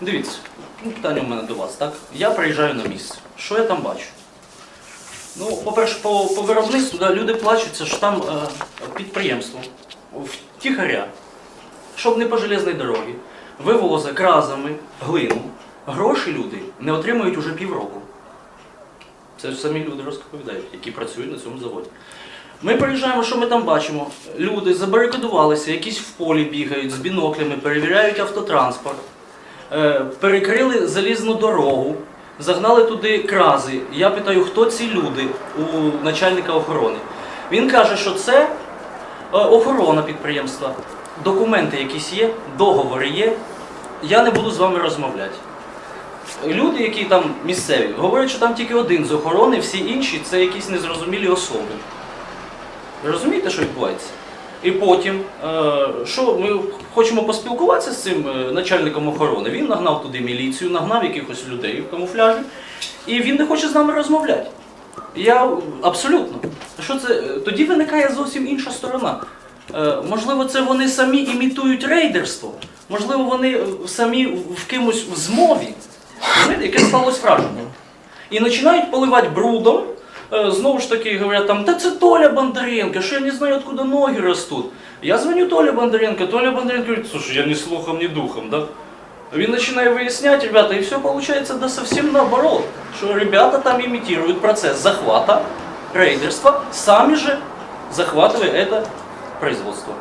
Дивіться, ну, питання у мене до вас, так? Я приїжджаю на місце. Що я там бачу? Ну, по-перше, по, по виробництву да, люди плачуться, що там е, підприємство втіхаря, щоб не по железній дорогі, вивозить кразами глину. Гроші люди не отримують уже півроку. Це ж самі люди розповідають, які працюють на цьому заводі. Ми приїжджаємо, що ми там бачимо? Люди забарикадувалися, якісь в полі бігають з біноклями, перевіряють автотранспорт, перекрили залізну дорогу, загнали туди крази. Я питаю, хто ці люди у начальника охорони. Він каже, що це е, охорона підприємства, документи якісь є, договори є. Я не буду з вами розмовляти. Люди, які там місцеві, говорять, що там тільки один з охорони, всі інші це якісь незрозумілі особи. Розумієте, що відбувається? І потім, е, що ми хочемо поспілкуватися з цим е, начальником охорони. Він нагнав туди міліцію, нагнав якихось людей в камуфляжі, і він не хоче з нами розмовляти. Я абсолютно. Що це? е, Тоді виникає зовсім інша сторона. Можливо, це вони самі імітують рейдерство, можливо, вони самі в кимось в змові, яке сталося враження. І починають поливати брудом. Е, Знову ж таки говорять там, та це Толя Бондаренко, що я не знаю, откуда ноги ростуть. Я дзвоню Толя Бондаренко, Толя Бондаренко говорит, слушай, я ни слухом, ни духом, да? Він починає виясняти, ребята, і все получается да совсем наоборот, що ребята там имитируют процесс захвата, рейдерства, сами же захватывая это производство.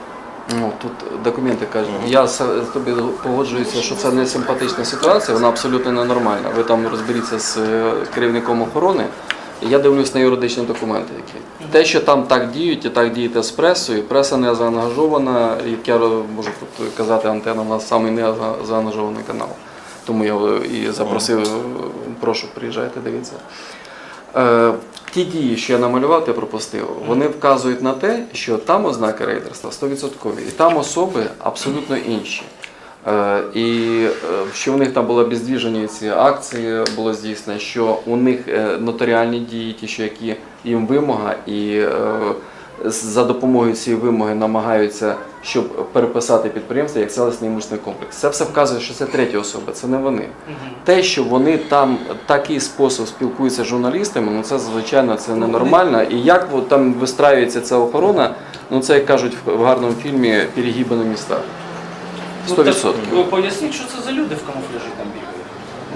Ну, тут документи кажуть. Я тобі погоджуюся, що це не симпатична ситуація, вона абсолютно ненормальна. Ви там розберіться з е, керівником охорони. Я дивлюсь на юридичні документи, які те, що там так діють, і так дієте з пресою. Преса не заангажована. Як я можу тут казати, антенна у нас самий не заангажований канал. Тому я е, і запросив, прошу, приїжджайте, дивіться. Е, ті дії, що я намалював, я пропустив, вони вказують на те, що там ознаки рейдерства 100%, і там особи абсолютно інші. Е, і е, що в них там було обездвіжені ці акції, було здійснено, що у них е, нотаріальні дії, ті, що які їм вимога, і за допомогою цієї вимоги намагаються, щоб переписати підприємство як селищний імущественний комплекс. Це все вказує, що це треті особи, це не вони. те, що вони там такий спосіб спілкуються з журналістами, ну це звичайно це ненормально. І як там вистраюється ця охорона, ну це як кажуть в в гарному фільмі перегіби на містах. Ну, 100%. так, ви поясніть, що це за люди в камуфляжі там бігають.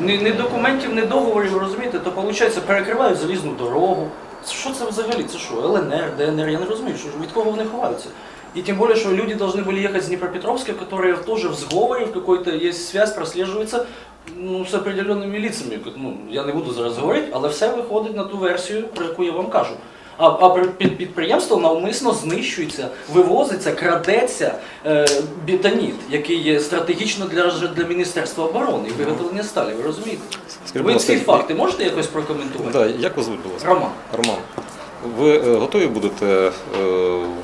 Ні, ні документів, ні договорів, розумієте, то виходить, перекривають залізну дорогу. Це Що це взагалі? Це що? ЛНР, ДНР? Я не розумію, що, від кого вони ховаються. И тем более, что люди должны были ехать с Днепропетровска, которые тоже в сговоре, в какой-то есть связь, прослеживается ну, з определенними лицами. Ну, я не буду зараз говорити, але все виходить на ту версію, про яку я вам кажу. А, а при- під- підприємство навмисно знищується, вивозиться, крадеться е, бетоніт, який є стратегічно для, для Міністерства оборони і виготовлення сталі. Ви розумієте? Скажіть, Ви ці факти можете якось прокоментувати? Да, як вас звуть, будь ласка? Роман. Роман. Ви е, готові будете е,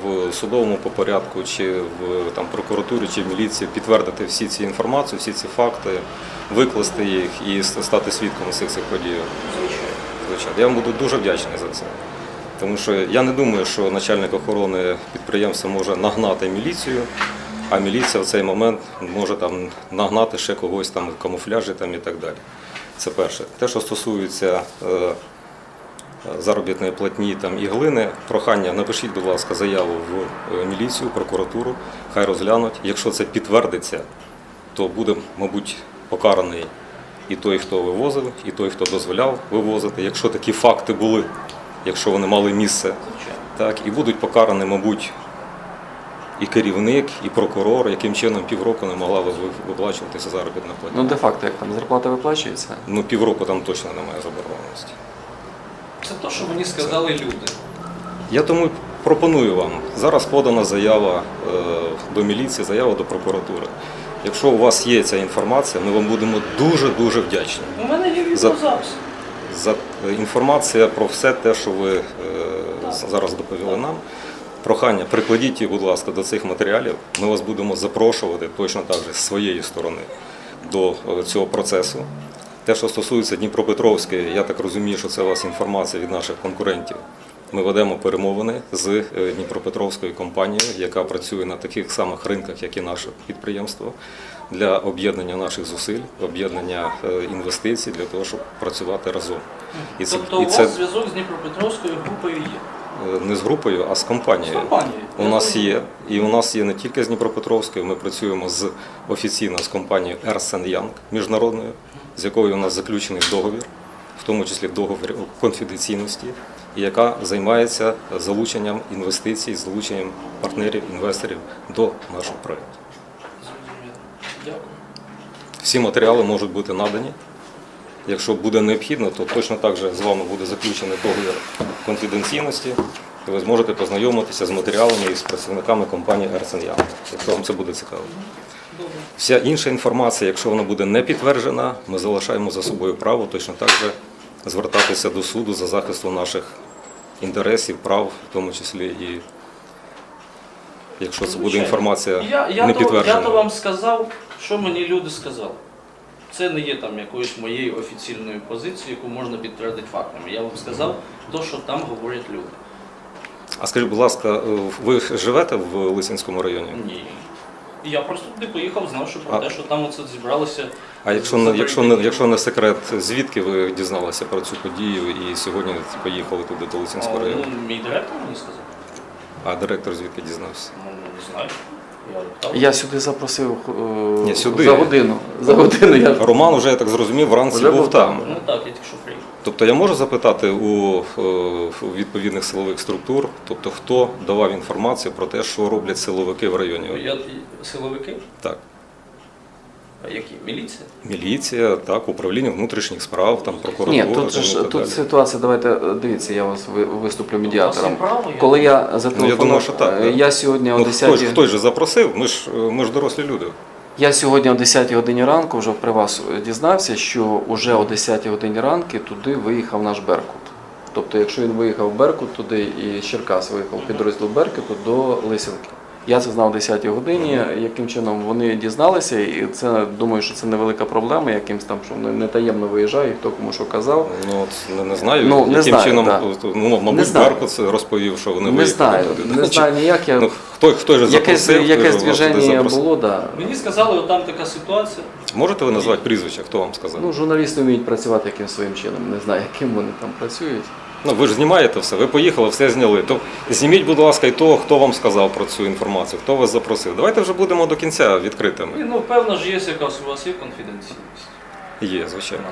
в судовому по порядку, чи в там, прокуратурі, чи в міліції підтвердити всі ці інформацію, всі ці факти, викласти їх і стати свідком усіх цих подій? Звичайно. Звичайно. Я вам буду дуже вдячний за це. Тому що я не думаю, що начальник охорони підприємства може нагнати міліцію, а міліція в цей момент може там нагнати ще когось там в камуфляжі там, і так далі. Це перше. Те, що стосується е, заробітної платні там, і глини, прохання, напишіть, будь ласка, заяву в е, міліцію, прокуратуру, хай розглянуть. Якщо це підтвердиться, то буде, мабуть, покараний і той, хто вивозив, і той, хто дозволяв вивозити. Якщо такі факти були, якщо вони мали місце, так, і будуть покарані, мабуть, і керівник, і прокурор, яким чином півроку не могла виплачуватися заробітна платня. Ну де-факто, як там зарплата виплачується? Ну, півроку там точно немає заборгованості. Це те, що мені сказали люди. Я тому пропоную вам. Зараз подана заява е, до міліції, заява до прокуратури. Якщо у вас є ця інформація, ми вам будемо дуже-дуже вдячні. У мене є За- відеозапис. Інформація про все те, що ви е, зараз доповіли нам. Прохання, прикладіть їх, будь ласка, до цих матеріалів. Ми вас будемо запрошувати точно так же з своєї сторони до е, цього процесу. Те, що стосується Дніпропетровської, я так розумію, що це у вас інформація від наших конкурентів. Ми ведемо перемовини з е, Дніпропетровською компанією, яка працює на таких самих ринках, як і наше підприємство, для об'єднання наших зусиль, об'єднання е, інвестицій для того, щоб працювати разом. І це, Тобто і у вас зв'язок з Дніпропетровською групою є? е, не з групою, а з З компанією. компанією. У нас є, і у нас є не тільки з Дніпропетровською, ми працюємо з офіційно з компанією Ernst Young міжнародною, з якою у нас заключений договір, в тому числі договір конфіденційності, яка займається залученням інвестицій, залученням партнерів, інвесторів до нашого проєкту. Всі матеріали можуть бути надані. Якщо буде необхідно, то точно так же з вами буде заключений договір конфіденційності, і ви зможете познайомитися з матеріалами і з працівниками компанії Young, якщо вам це буде цікаво. Вся інша інформація, якщо вона буде не підтверджена, ми залишаємо за собою право точно так же звертатися до суду за захистом наших інтересів, прав, в тому числі і якщо це буде інформація Я, я, не то, я то вам сказав, що мені люди сказали. Це не є там якоюсь моєю офіційною позицією, яку можна підтвердити фактами. Я вам сказав то, що там говорять люди. А скажіть, будь ласка, ви живете в Лисинському районі? Ні. Я просто туди поїхав, знав, що про А- те, що там оце зібралося. А якщо не, якщо не, якщо не секрет, звідки ви дізналися про цю подію і сьогодні поїхали туди до Лисинського А, району? ну, мій директор мені сказав. А директор звідки дізнався? Ну, не знаю. Я, сюди запросив е, Ні, сюди. за годину. За годину я Роман вже, я так зрозумів, вранці Вже був був там. там. Ну так, я тільки що приїхав. Тобто я можу запитати у, е, у відповідних силових структур, тобто хто давав інформацію про те, що роблять силовики в районі? Я, силовики? Так, А які? Міліція? міліція, так, управління внутрішніх справ, там прокуратура. Ні, тут ж тут далі. ситуація. Давайте е, дивіться, я вас ви- виступлю медіатором. У вас є право, я- Коли я зателефонував, думаю, що так, е, да. я сьогодні о Ну, 10 хтось, хтось же запросив, ми ж, ми ж дорослі люди. Я сьогодні о 10 годині ранку вже при вас дізнався, що вже о 10 годині ранку туди виїхав наш Беркут. Тобто, якщо він виїхав в Беркут туди і Черкас виїхав підрозділ Беркуту до Лисівки. Я це знав о 10 годині, яким чином вони дізналися, і це думаю, що це невелика проблема, якимсь там, що вони не таємно виїжджають, хто кому що казав. Ну, от, не, не знаю, Ну, не яким знаю, чином, да. ну, мабуть, Не знаю. Беркут розповів, що вони Не виїхали знаю, туди. не знаю ніяк. Я... Ну, хто, хто ж Якесь, запросив, якесь движення було, да. Мені сказали, от там така ситуація. Можете ви назвати прізвище, хто вам сказав? Ну, журналісти вміють працювати якимсь своїм чином. Не знаю, яким вони там працюють. Ну, ви ж знімаєте все, ви поїхали, все зняли. То зніміть, будь ласка, і того, хто вам сказав про цю інформацію, хто вас запросив. Давайте вже будемо до кінця відкритими. Ну, певно ж є якась у вас є конфіденційність. Є, У звичайно.